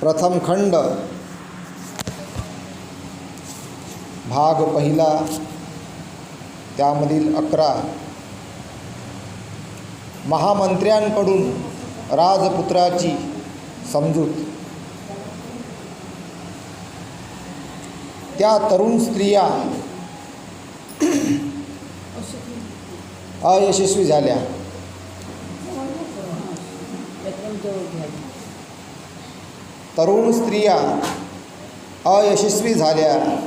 प्रथम खंड भाग पहिला त्यामधील अकरा. महामंत्र्यांकडून राजपुत्राची समजूत. त्या तरुण स्त्रिया अयशस्वी झाल्या. तरुण स्त्रिया अयशस्वी झाल्या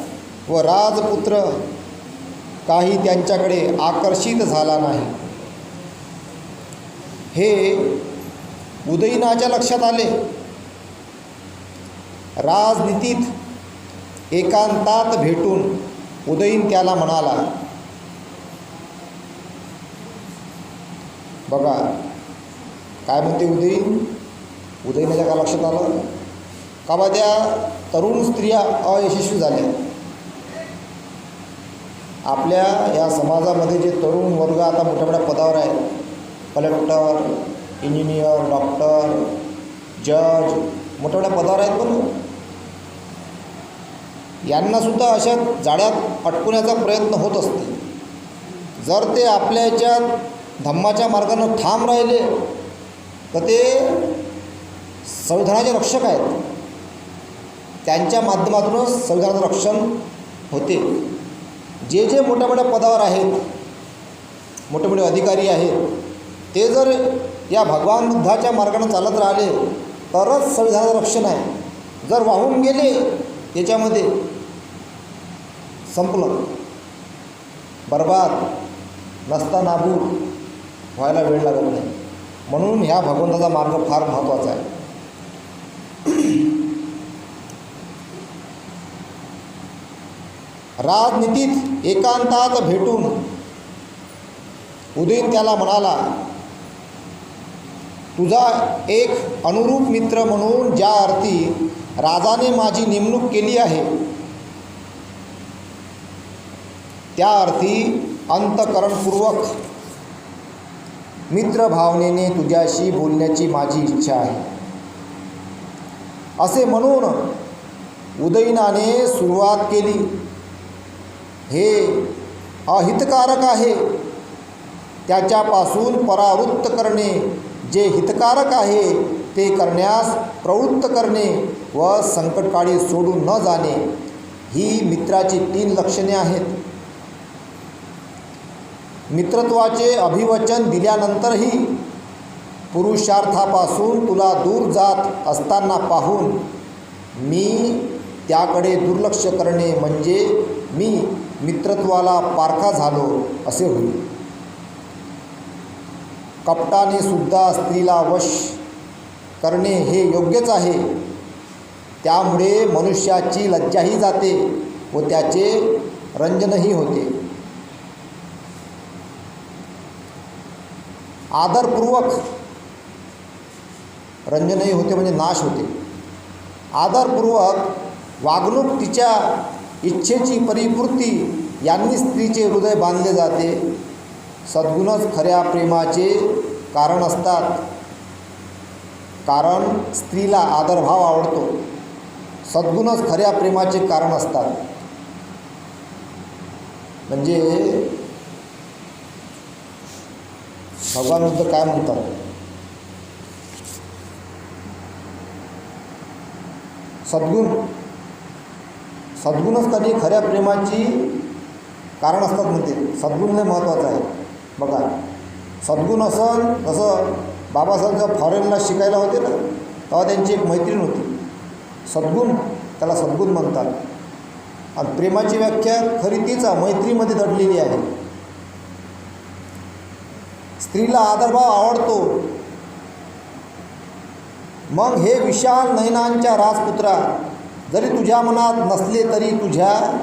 व राजपुत्र काही त्यांच्याकडे आकर्षित झाला नाही. हे उदयनाच्या लक्षात आले. राजनीतीत एकांतात भेटून उदयीन त्याला म्हणाला बघा काय म्हणते उदयीन? उदयनाच्या का लक्षात आलं? का बा त्या तरुण स्त्रिया अयशस्वी झाल्या. आपल्या या समाजामध्ये जे तरुण वर्ग आता मोठ्या मोठ्या पदावर आहेत कलेक्टर इंजिनियर डॉक्टर जज मोठ्या मोठ्या पदावर आहेत पण यांनासुद्धा अशा जाळ्यात अटकवण्याचा प्रयत्न होत असते. जर ते आपल्या याच्यात धम्माच्या मार्गानं ठाम राहिले तर ते संविधानाचे रक्षक आहेत. त्यांच्या माध्यमातूनच संविधानाचं रक्षण होते. जे जे मोठ्या मोठ्या पदावर आहेत मोठे मोठे अधिकारी आहेत ते जर या भगवान बुद्धाच्या मार्गाने चालत राहिले तरच संविधानाचं रक्षण आहे. जर वाहून गेले त्याच्यामध्ये संपलं. बर्बाद नसता नाबूद व्हायला वेळ लागत नाही. म्हणून ह्या भगवंताचा मार्ग फार महत्त्वाचा आहे. राजनीतीत एकांतात भेटून उदयन त्याला म्हणाला तुझा एक अनुरूप मित्र म्हणून ज्या अर्थी राजाने माझी नेमणूक केली आहे त्या अर्थी अंतकरणपूर्वक मित्रभावनेने तुझ्याशी बोलण्याची माझी इच्छा आहे. असे म्हणून उदयनाने सुरुवात केली. हे अहितकारक आहे. त्याच्यापासून परावृत्त करणे जे हितकारक आहे ते करण्यास प्रवृत्त करणे व संकटकाळी सोडून न जाणे ही मित्राची तीन लक्षणे आहेत. मित्रत्वाचे अभिवचन दिल्यानंतरही पुरुषार्थापासून तुला दूर जात असताना पाहून मी त्याकडे दुर्लक्ष करणे म्हणजे मी मित्रत्वाला पारखा झालो असे होईल. कपटाने सुद्धा स्त्रीला वश करणे हे योग्यच आहे. त्यामुळे मनुष्याची लज्जाही जाते व त्याचे रंजनही होते. आदरपूर्वक रंजनही होते म्हणजे नाश होते. आदरपूर्वक वागणूक तिच्या इच्छेची परिपूर्ती यांनी स्त्रीचे हृदय बांधले जाते. सद्गुणच खऱ्या प्रेमाचे कारण असतात. कारण स्त्रीला आदरभाव आवडतो. सद्गुणच खऱ्या प्रेमाचे कारण असतात. म्हणजे भगवान बुद्ध काय म्हणतात? सद्गुण सद्गुणच कधी खऱ्या प्रेमाची कारण असतात म्हणते. सद्गुण हे महत्त्वाचं आहे. बघा सद्गुण असन जसं बाबासाहेब फॉरेनला शिकायला होते ना तेव्हा त्यांची एक मैत्रीण होती. सद्गुण त्याला सद्गुण म्हणतात. आणि प्रेमाची व्याख्या खरी तीच मैत्रीमध्ये दडलेली आहे. स्त्रीला आदरभाव आवडतो. मग हे विशाल नयनांच्या राजपुत्रा जरी तुझ्या मनात नसले तरी तुझ्या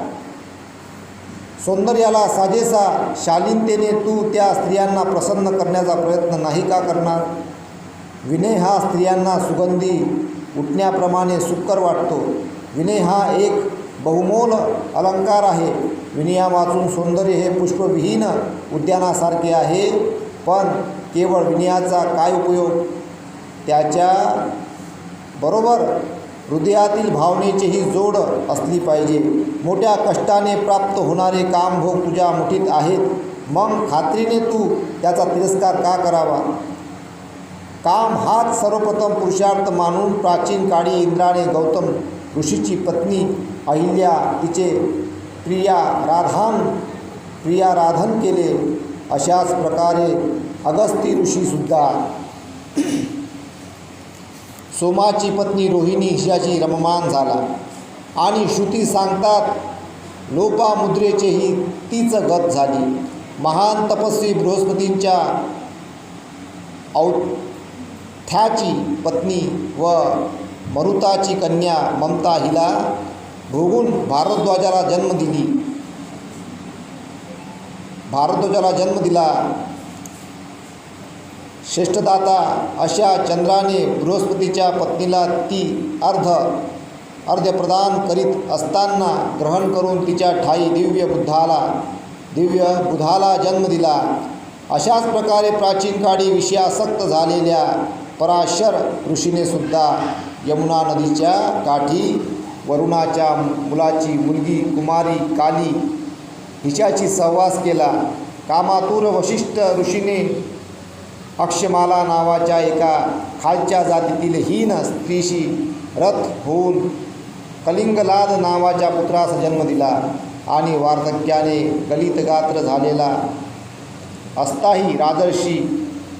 सौंदर्याला साजेसा शालीनतेने तू त्या स्त्रियांना प्रसन्न करण्याचा प्रयत्न नाही का करणार? विनय हा स्त्रियांना सुगंधी उठण्याप्रमाणे सुकर वाटतो. विनय हा एक बहुमोल अलंकार आहे. विनया वाचून सौंदर्य हे पुष्पविहीन उद्यानासारखे आहे. पण केवळ विनयाचा काय उपयोग? त्याच्या बरोबर हृदयातील भावनेचीही जोड असली पाहिजे. मोठ्या कष्टाने प्राप्त होणारे कामभोग तुझ्या मुठीत आहेत. मग खात्रीने तू त्याचा तिरस्कार का करावा? काम हाच सर्वप्रथम पुरुषार्थ मानून प्राचीन काळी इंद्राने गौतम ऋषीची पत्नी अहिल्या तिचे प्रिया राधान प्रिया राधन केले. अशाच प्रकारे अगस्ती ऋषीसुद्धा. सोमाची पत्नी रोहिणी हिच्याची रममान झाला. आणि श्रुती सांगतात लोपामुद्रेचेही तीच गत झाली. महान तपस्वी बृहस्पतींच्या औथ्याची पत्नी व मरुताची कन्या ममता हिला भोगून भारद्वाजाला जन्म दिली. भारद्वाजाला जन्म दिला. श्रेष्ठदाता अशा चंद्राने बृहस्पतीच्या पत्नीला ती अर्ध अर्ध्य प्रदान करीत असताना ग्रहण करून तिच्या ठाई दिव्य बुद्धाला दिव्य बुधाला जन्म दिला. अशाच प्रकारे प्राचीन काळी विषयासक्त झालेल्या पराशर ऋषीने सुद्धा यमुना नदीच्या काठी वरुणाच्या मुलाची मुलगी कुमारी काली हिच्याशी सहवास केला. कामातूर वशिष्ठ ऋषीने अक्षमाला नावाच्या एका खालच्या जातीतील हीन स्त्रीशी रथ होऊन कलिंगलाद नावाच्या पुत्रास जन्म दिला आणि वार्धक्याने गलितगात्र झालेला असताही राजर्षी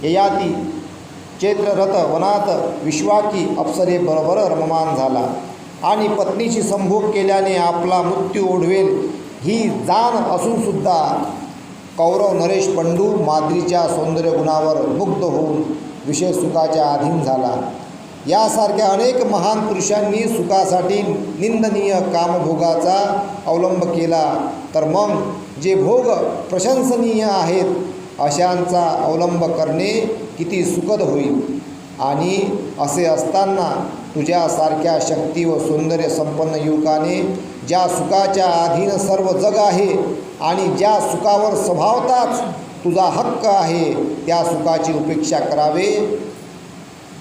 ययाती चैत्ररथ वनात विश्वाकी अप्सरेबरोबर रममान झाला आणि पत्नीशी संभोग केल्याने आपला मृत्यू ओढवेल ही जाण असूनसुद्धा कौरव नरेश पंडू माद्रीच्या सौंदर्य गुणावर मुग्ध होऊन विषय सुखाच्या अधीन झाला. यासारख्या अनेक महान पुरुषांनी सुखासाठी निंदनीय कामभोगाचा अवलंब केला. तर मग जे भोग प्रशंसनीय आहेत अशांचा अवलंब करणे किती सुखद होईल? आणि असे असताना तुझ्यासारख्या शक्ती व सौंदर्य संपन्न युवकाने ज्या सुखाच्या अधीन सर्व जग आहे आणि ज्या सुखावर स्वभावताच तुझा हक्क आहे त्या सुखाची उपेक्षा करावे.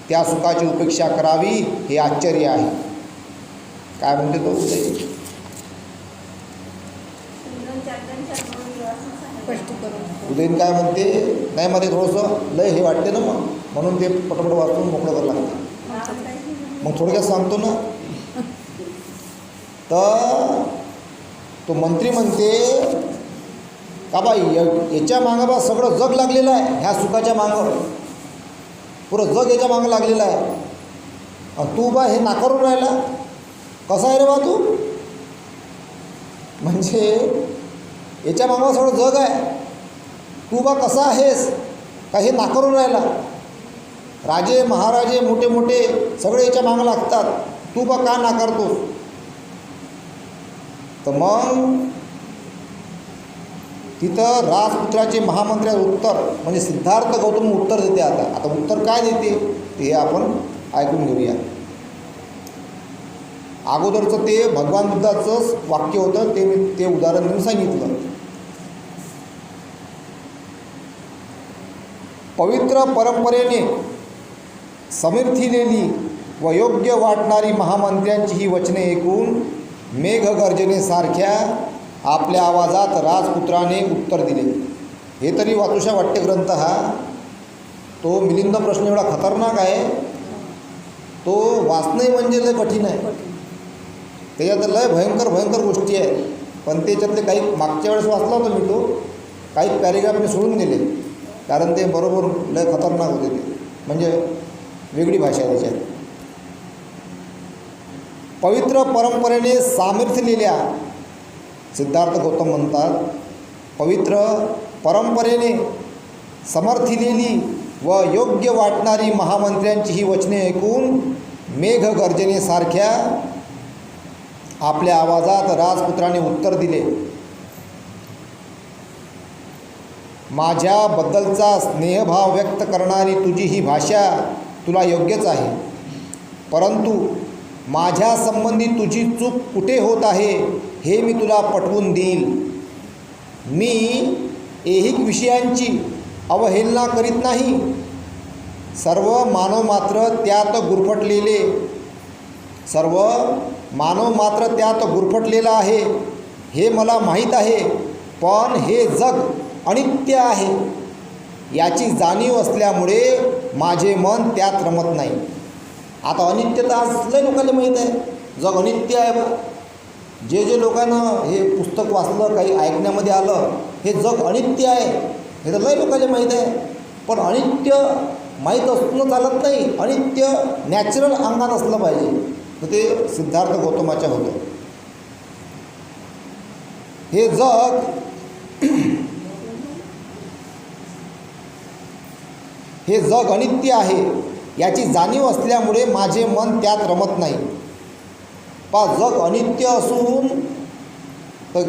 त्या सुखाची उपेक्षा करावी हे आश्चर्य आहे. काय म्हणते तो? उदय? उदयन काय म्हणते? नाही मध्ये थोडंसं लय हे वाटते ना मग. म्हणून ते पटपट वाचून मोकळं करावं लागतं. मग थोडक्यात सांगतो ना. तर तो मंत्री म्हणते का बाई याच्या मागं बा सगळं जग लागलेलं आहे ह्या सुखाच्या मागं. पुरं जग याच्या मागं लागलेलं आहे. तू बा हे नाकारून राहिला. कसा आहे रे बा तू? म्हणजे याच्या मागं सगळं जग आहे. तू बा कसा आहेस? का हे नाकारून राहिला? राजे महाराजे मोठे मोठे सगळे याच्या मागं लागतात. तू बा का नाकारतोस. तर मग तिथं राजपुत्राचे महामंत्र्याचं उत्तर म्हणजे सिद्धार्थ गौतम उत्तर देते आता. आता उत्तर काय देते? ते आपण ऐकून घेऊया. अगोदरचं ते भगवान बुद्धाचंच वाक्य होतं ते मी ते उदाहरण देऊन सांगितलं. पवित्र परंपरेने समर्थिलेली व योग्य वाटणारी महामंत्र्यांची ही वचने ऐकून मेघगर्जनेसारख्या आपल्या आवाजात राजपुत्राने उत्तर दिले. हे तरी वातुषा वाट्य ग्रंथ हा. तो मिलिंद प्रश्न एवढा खतरनाक आहे. तो वाचणे म्हणजे लय कठीण आहे. त्याच्यात लय भयंकर भयंकर गोष्टी आहेत पण त्याच्यातले काही मागच्या वेळेस वाचला होता मी तो. काही पॅरेग्राफ मी सोडून दिले. कारण ते बरोबर लय खतरनाक होते ते. म्हणजे वेगळी भाषा आहे त्याच्यात. पवित्र परंपरेने सामर्थ्यलेल्या सिद्धार्थ गौतम म्हणतात पवित्र परंपरेने समर्थिलेली व योग्य वाटणारी महामंत्र्यांची ही वचने ऐकून मेघगर्जनेसारख्या आपल्या आवाजात राजपुत्राने उत्तर दिले. माझ्याबद्दलचा स्नेहभाव व्यक्त करणारी तुझी ही भाषा तुला योग्यच आहे. परंतु माझ्या संबंधी तुझी चूक कुठे होत आहे हे मी तुला पटवून देईल. मी ऐहिक विषयांची अवहेलना करीत नाही. सर्व मानव मात्र त्यात गुरफटलेले सर्व मानव मात्र त्यात गुरफटलेला आहे हे मला माहीत आहे पण हे जग अनित्य आहे. याची जाणीव असल्यामुळे माझे मन त्यात रमत नाही. आता अनित्यता आज लोकांना माहीत आहे. जग अनित्य आहे बा जे जे लोकांना हे पुस्तक वाचलं काही ऐकण्यामध्ये आलं हे जग अनित्य आहे हे तर लय लोकांना माहीत आहे. पण अनित्य माहीत असणं चालत नाही. अनित्य नॅचरल अंगात असलं पाहिजे. तर ते सिद्धार्थ गौतमाच्या होतं. हे जग हे जग अनित्य आहे. याची जाणीव असल्यामुळे माझे मन त्यात रमत नाही. पा जग अनित्य असून तर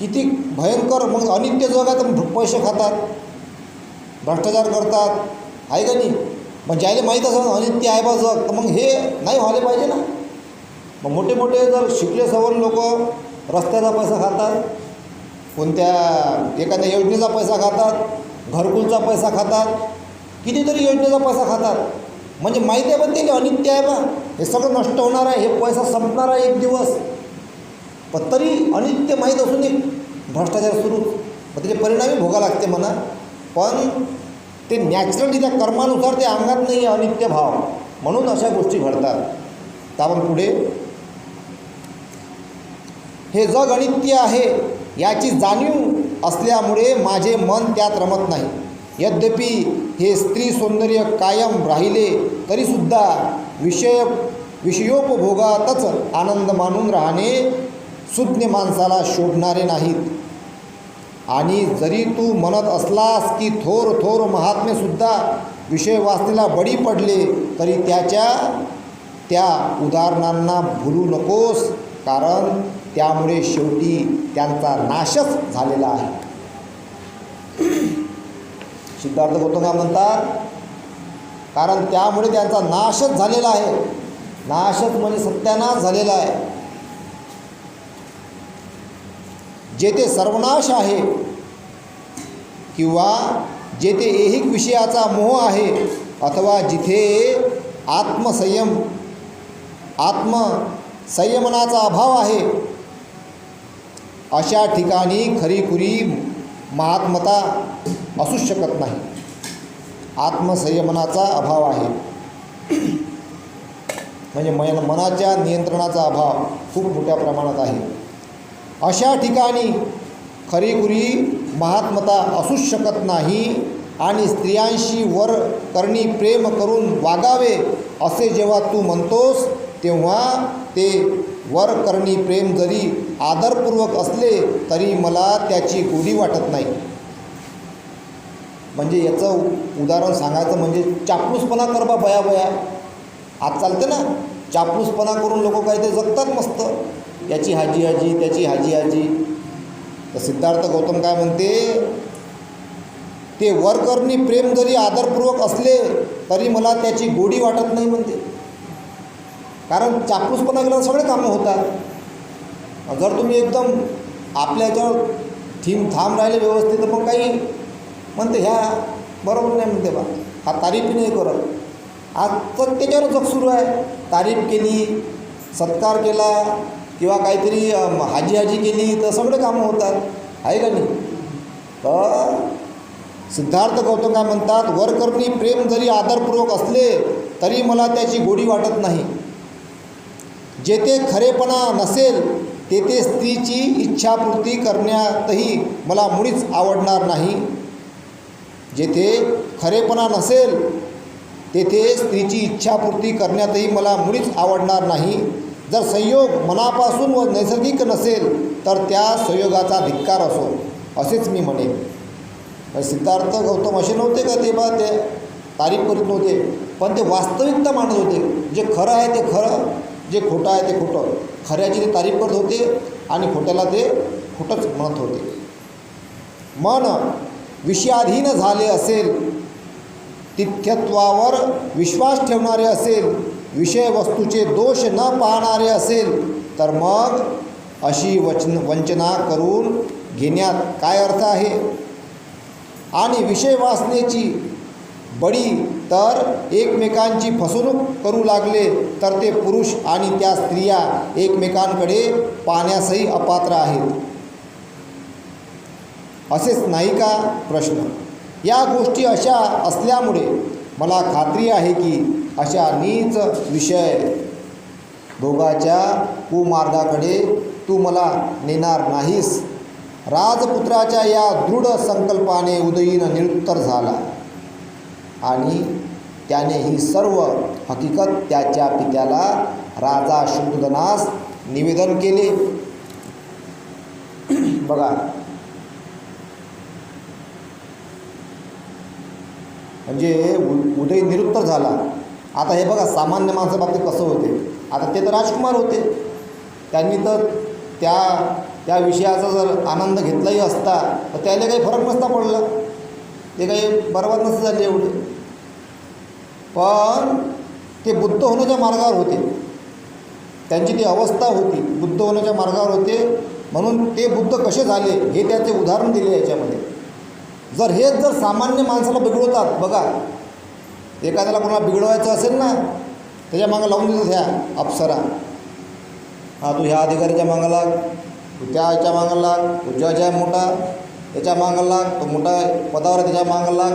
किती भयंकर मग अनित्य जग आहे तर पैसे खातात. भ्रष्टाचार करतात. आहे का नाही? मग ज्याला माहीत असं अनित्य आहे बा जग तर मग हे नाही व्हायला पाहिजे ना. मग मोठे मोठे जर शिकले सवरले लोक रस्त्याचा पैसा खातात. कोणत्या एखाद्या योजनेचा पैसा खातात. घरकुलचा पैसा खातात. कितीतरी योजनेचा पैसा खातात. म्हणजे माहिती आहे पण ते अनित्य आहे बा. हे सगळं नष्ट होणार आहे हे पैसा संपणार आहे एक दिवस. पण तरी अनित्य माहीत असून एक भ्रष्टाचार सुरू मग त्याचे परिणामी भोगा लागते म्हणा. पण ते नॅचरली त्या कर्मानुसार ते अंगात नाही आहे अनित्य भाव. म्हणून अशा गोष्टी घडतात. त्यावर पुढे हे जग अनित्य आहे याची जाणीव असल्यामुळे माझे मन त्यात रमत नाही. यद्यपि हे स्त्री सौंदर्य कायम राहिले तरीसुद्धा विषय विषयोपभोगातच आनंद मानून राहणे सुज्ञ माणसाला शोभणारे नाहीत. आणि जरी तू म्हणत असलास की थोर थोर महात्मेसुद्धा विषय वाचनेला बळी पडले तरी त्याच्या त्या उदाहरणांना भुलू नकोस कारण त्यामुळे शेवटी त्यांचा नाशच झालेला आहे. सिद्धार्थ गौतम काय म्हणतात कारण त्यामुळे त्यांचा नाशच झालेला आहे. नाशच म्हणजे सत्यानाश झालेला आहे. जेथे सर्वनाश आहे किंवा जेथे ऐहिक विषयाचा मोह आहे अथवा जिथे आत्मसंयम आत्मसंयमनाचा अभाव आहे अशा ठिकाणी खरीखुरी महात्मता असूच शकत नाही. आत्मसंयमनाचा अभाव आहे. म्हणजे मन मनाच्या नियंत्रणाचा अभाव खूप मोठ्या प्रमाणात आहे. अशा ठिकाणी खरीखुरी महात्मता असूच शकत नाही आणि स्त्रियांशी वर करणी प्रेम करून वागावे असे जेव्हा तू म्हणतोस तेव्हा ते वर करणी प्रेम जरी आदरपूर्वक असले तरी मला त्याची गोडी वाटत नाही. म्हणजे याचं उदाहरण सांगायचं म्हणजे चापलूसपणा कर बा बया बया. आज चालते ना? चापलूसपणा करून लोक काही ते जगतात मस्त. याची हाजी हाजी त्याची हाजी हाजी तर सिद्धार्थ गौतम काय म्हणते? ते वरकरणी प्रेम जरी आदरपूर्वक असले तरी मला त्याची गोडी वाटत नाही म्हणते. कारण चापलूसपणा केला सगळे कामं होतात. जर तुम्ही एकदम आपल्या याच्यावर थीम थांब राहिले व्यवस्थित तर मग काही म्हणते ह्या बरोबर नाही म्हणते बा. हा तारीफ नाही करत. आज तर त्याच्यावर जग सुरू आहे. तारीफ केली सत्कार केला किंवा काहीतरी हाजी हाजी केली तर सगळे कामं होतात. आहे का नाही? तर सिद्धार्थ गौतम काय म्हणतात वरकरणी प्रेम जरी आदरपूर्वक असले तरी मला त्याची गोडी वाटत नाही. जेथे खरेपणा नसेल तेथे स्त्रीची इच्छापूर्ती करण्यातही मला मुळीच आवडणार नाही. जेथे खरेपणा नसेल तेथे स्त्रीची इच्छापूर्ती करण्यातही मला मुळीच आवडणार नाही. जर संयोग मनापासून व नैसर्गिक नसेल तर त्या संयोगाचा धिक्कार असो असेच मी म्हणेन. सिद्धार्थ गौतम असे नव्हते का ते बा ते तारीफ करीत नव्हते पण ते वास्तविकता मांडत होते. जे खरं आहे ते खरं जे खोटं आहे ते खोटं. खऱ्याची ते तारीफ करत होते आणि खोट्याला ते खोटंच म्हणत होते. मन विषयाधीन झाले असेल तिथ्यत्वावर विश्वास ठेवणारे असेल विषयवस्तूचे दोष न पाहणारे असेल तर मग अशी वचन वंचना करून घेण्यात काय अर्थ आहे? आणि विषय वासनेची बळी तर एकमेकांची फसवणूक करू लागले तर ते पुरुष आणि त्या स्त्रिया एकमेकांकडे पाहण्यासही अपात्र आहेत. असेच नाही का प्रश्न. या गोष्टी अशा असल्यामुळे मला खात्री आहे की अशा नीच विषय दोघाच्या कुमार्गाकडे तू मला नेणार नाहीस. राजपुत्राच्या या दृढ संकल्पाने उदयीन निरुत्तर झाला आणि त्याने ही सर्व हकीकत त्याच्या पित्याला राजा शुद्धनास निवेदन केले. बघा म्हणजे उ उदय निरुत्तर झाला. आता हे बघा सामान्य माणसा बाबतीत कसं होते? आता ते तर राजकुमार होते. त्यांनी तर त्या त्या विषयाचा जर आनंद घेतलाही असता तर त्याला काही फरक नसता पडला. ते काही बरोबर नसतं झाले एवढे. पण ते बुद्ध होण्याच्या मार्गावर होते. त्यांची ती अवस्था होती. बुद्ध होण्याच्या मार्गावर होते. म्हणून ते बुद्ध कसे झाले हे त्याचे उदाहरण दिले याच्यामध्ये. जर हेच जर सामान्य माणसाला बिघडवतात बघा. एखाद्याला कोणाला बिघडवायचं असेल ना त्याच्या मागं लावून देतात ह्या अप्सरा. हा तू ह्या अधिकाऱ्याच्या मागं लाग तू त्या याच्या मागं लाग तू जज आहे मोठा त्याच्या मागं लाग तो मोठा पदावर आहे त्याच्या मागं लाग.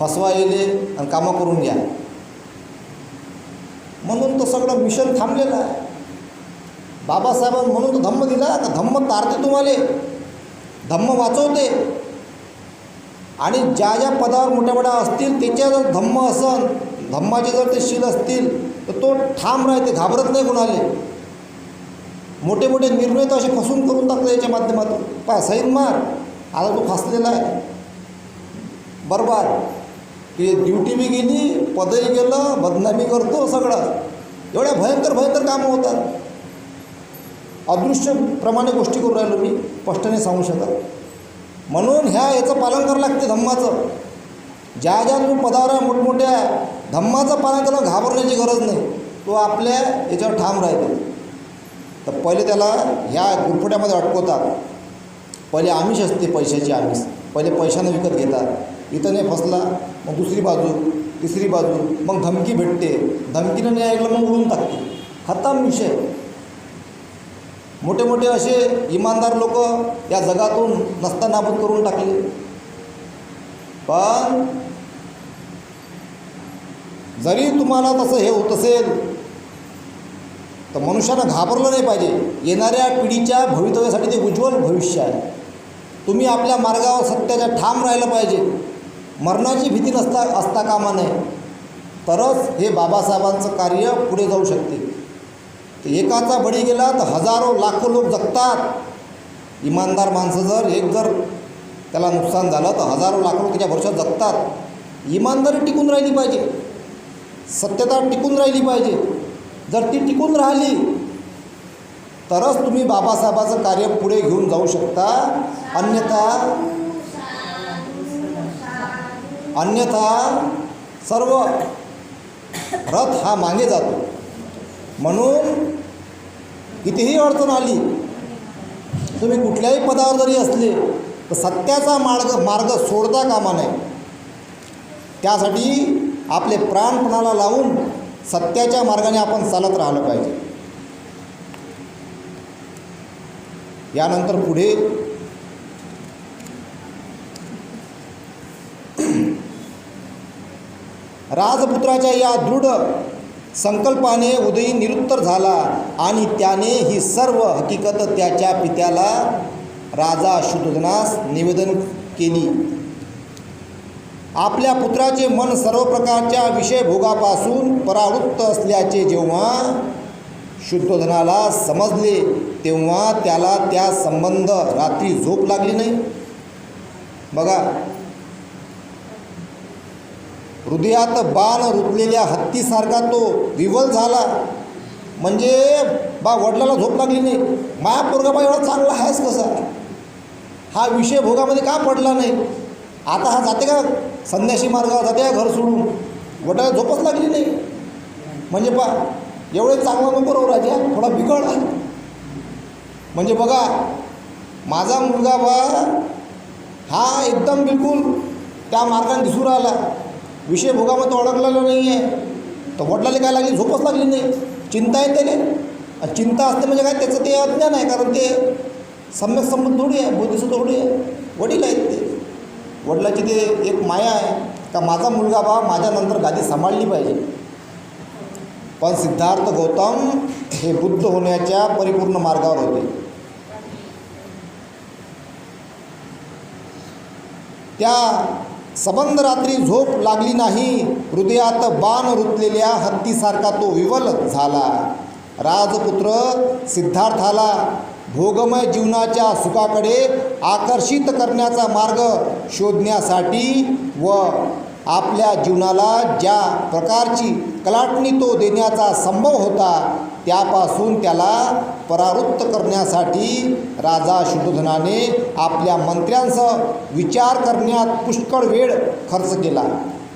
फसवा येले आणि कामं करून घ्या. म्हणून तो सगळं मिशन थांबलेलं आहे. बाबासाहेबांनी म्हणून तो धम्म दिला का धम्म तारते तुम्हाला. धम्म वाचवते. आणि ज्या ज्या पदावर मोठ्या मोठ्या असतील त्याच्या जर धम्म असन धम्माचे जर ते शील असतील तर तो ठाम राहते घाबरत नाही कोणाले. मोठे मोठे निर्णय तर असे फसून करून टाकले याच्या माध्यमातून. पा सैन मार आता तो फसलेला आहे. बरोबर की ड्युटी बी गेली पदही गेलं बदनामी करतो सगळं. एवढ्या भयंकर भयंकर कामं होतात. अदृश्यप्रमाणे गोष्टी करून राहिलो मी. स्पष्टने सांगू शकत म्हणून ह्या याचं पालन करावं लागते धम्माचं. ज्या ज्या तुम्ही पदावर मोठमोठ्या धम्माचं पालन त्याला घाबरण्याची गरज नाही. तो आपल्या याच्यावर ठाम राहते तर पहिले त्याला ह्या गुरफट्यामध्ये अडकवतात पहिले आमिष असते पैशाची आमिष. पहिले पैशानं विकत घेतात. इथं नाही फसला मग दुसरी बाजू तिसरी बाजू मग धमकी भेटते. धमकीनं नाही ऐकलं मग उडून टाकते. खतम विषय. मोठे मोठे असे इमानदार लोक या जगातून नसता नाबूद करून टाकले. पण जरी तुम्हाला तसं हे होत असेल तर मनुष्यानं घाबरलं नाही पाहिजे. येणाऱ्या पिढीच्या भवितव्यासाठी ते उज्ज्वल भविष्य आहे. तुम्ही आपल्या मार्गावर सत्याच्या ठाम राहिलं पाहिजे. मरणाची भीती नसता असता कामा नये. तरच हे बाबासाहेबांचं कार्य पुढे जाऊ शकते. तर एकाचा बळी गेला तर हजारो लाखो लोक जगतात. इमानदार माणसं जर एक जर त्याला नुकसान झालं तर हजारो लाखो लोक त्याच्या भरोशात जगतात. इमानदारी टिकून राहिली पाहिजे. सत्यता टिकून राहिली पाहिजे. जर ती टिकून राहिली तरच तुम्ही बाबासाहेबाचं कार्य पुढे घेऊन जाऊ शकता. अन्यथा अन्यथा सर्व रथ हा मागे जातो. म्हणून कितीही अडचण आली तुम्ही कुठल्याही पदावर जरी असले तर सत्याचा मार्ग मार्ग सोडता कामा नये. त्यासाठी आपले प्राणपणाला लावून सत्याच्या मार्गाने आपण चालत राहिलं पाहिजे. यानंतर पुढे राजपुत्राच्या या दृढ संकल्पाने उदयी निरुत्तर झाला आणि त्याने ही सर्व हकीकत त्याच्या पित्याला राजा शुद्धनास निवेदन केली. आपल्या पुत्राचे मन सर्व प्रकारच्या विषयभोगापासून परावृत्त असल्याचे जेव्हा शुद्धोधनाला समजले तेव्हा त्याला त्या संबंध रात्री झोप लागली नाही. बघा हृदयात बाण रुतलेल्या हत्तीसारखा तो विवल झाला. म्हणजे बा वडिलाला झोप लागली नाही. माया पोरगाबा एवढा चांगला आहेस कसा? हा विषय भोगामध्ये का पडला नाही? आता हा जाते का संन्यासी मार्गावर? जाते का घर सोडून? वडिलाला झोपच लागली नाही. म्हणजे बा एवढे चांगला नको राहू राजा थोडा बिघड. म्हणजे बघा माझा मुलगा बा हा एकदम बिलकुल त्या मार्गाने दिसून राहिला. विषय भोगामध्ये अडकलेला नाही आहे तर वडिलाला काय लागली? झोपच लागली नाही. चिंता आहे त्याने चिंता असते म्हणजे काय? त्याचं ते अज्ञान आहे कारण ते सम्यक संबंध थोडी आहे बुद्धिस्त थोडी आहे. वडील आहेत ते. वडिलाची ते एक माया आहे का? माझा मुलगा बा माझ्यानंतर गादी सांभाळली पाहिजे. पण सिद्धार्थ गौतम हे बुद्ध होण्याच्या परिपूर्ण मार्गावर होते. त्या सबंध रात्री झोप लागली नाही हृदयात बाण रुतलेल्या हत्तीसारखा तो विवल झाला. राजपुत्र सिद्धार्थाला भोगमय जीवनाच्या सुखाकडे आकर्षित करण्याचा मार्ग शोधण्यासाठी व आपल्या जीवनाला ज्या प्रकारची कलाटणी तो देण्याचा संभव होता त्यापासून त्याला परावृत्त करण्यासाठी राजा शुद्धोधनाने आपल्या मंत्र्यांसह विचार करण्यात पुष्कळ वेळ खर्च केला.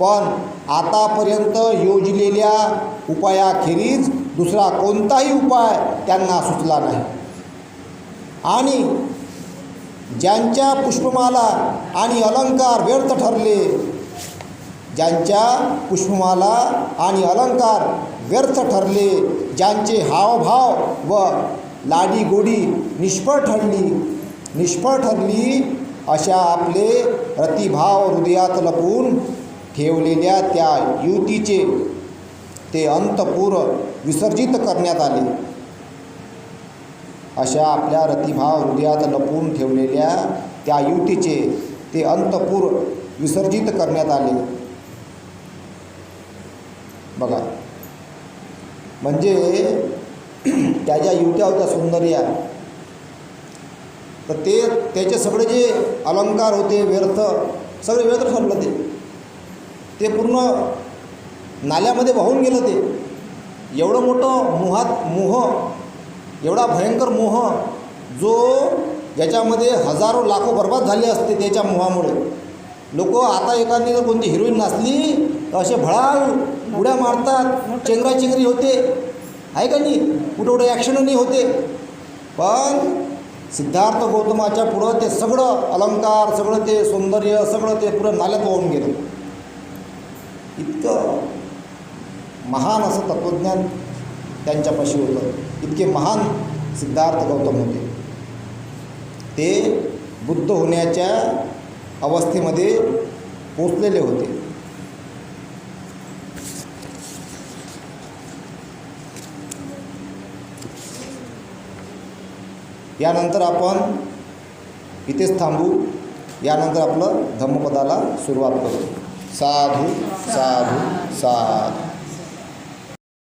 पण आतापर्यंत योजलेल्या उपायाखेरीज दुसरा कोणताही उपाय त्यांना सुचला नाही. आणि ज्यांच्या पुष्पमाला आणि अलंकार व्यर्थ ठरले ज्यांच्या पुष्पमाला आणि अलंकार व्यर्थ ठरले ज्यांचे हावभाव व लाडी गोडी निष्फळ ठरली निष्फळ ठरली अशा आपले प्रतिभाव हृदयात लपून ठेवलेल्या त्या युतीचे ते अंतपूर विसर्जित करण्यात आले. अशा आपल्या रतिभाव हृदयात लपून ठेवलेल्या त्या युतीचे ते अंतपूर विसर्जित करण्यात आले. बघा. म्हणजे त्या ज्या युत्या होत्या सुंदर्या तर ते त्याचे सगळे जे अलंकार होते व्यर्थ सगळे व्यर्थ ठरलं ते. ते पूर्ण नाल्यामध्ये वाहून गेलं ते. एवढं मोठं मोहात मोह एवढा भयंकर मोह जो ज्याच्यामध्ये हजारो लाखो बर्बाद झाले असते त्याच्या मोहामुळे. लोक आता एखादी जर कोणती हिरोईन नाचली असे भळाळ उड्या मारतात. चेंगराचेंगरी होते. आहे का नाही? कुठं कुठं ॲक्शनही होते. पण सिद्धार्थ गौतमाच्या पुढं ते सगळं अलंकार सगळं ते सौंदर्य सगळं ते पुढं नाल्यात वाहून गेलं. इतकं महान असं तत्त्वज्ञान त्यांच्यापाशी होतं. इतके महान सिद्धार्थ गौतम होते. ते बुद्ध होण्याच्या अवस्थेमध्ये पोचलेले होते. यानंतर आपण इथेच थांबू. यानंतर आपलं धम्मपदाला सुरुवात करू. साधू साधू साधू.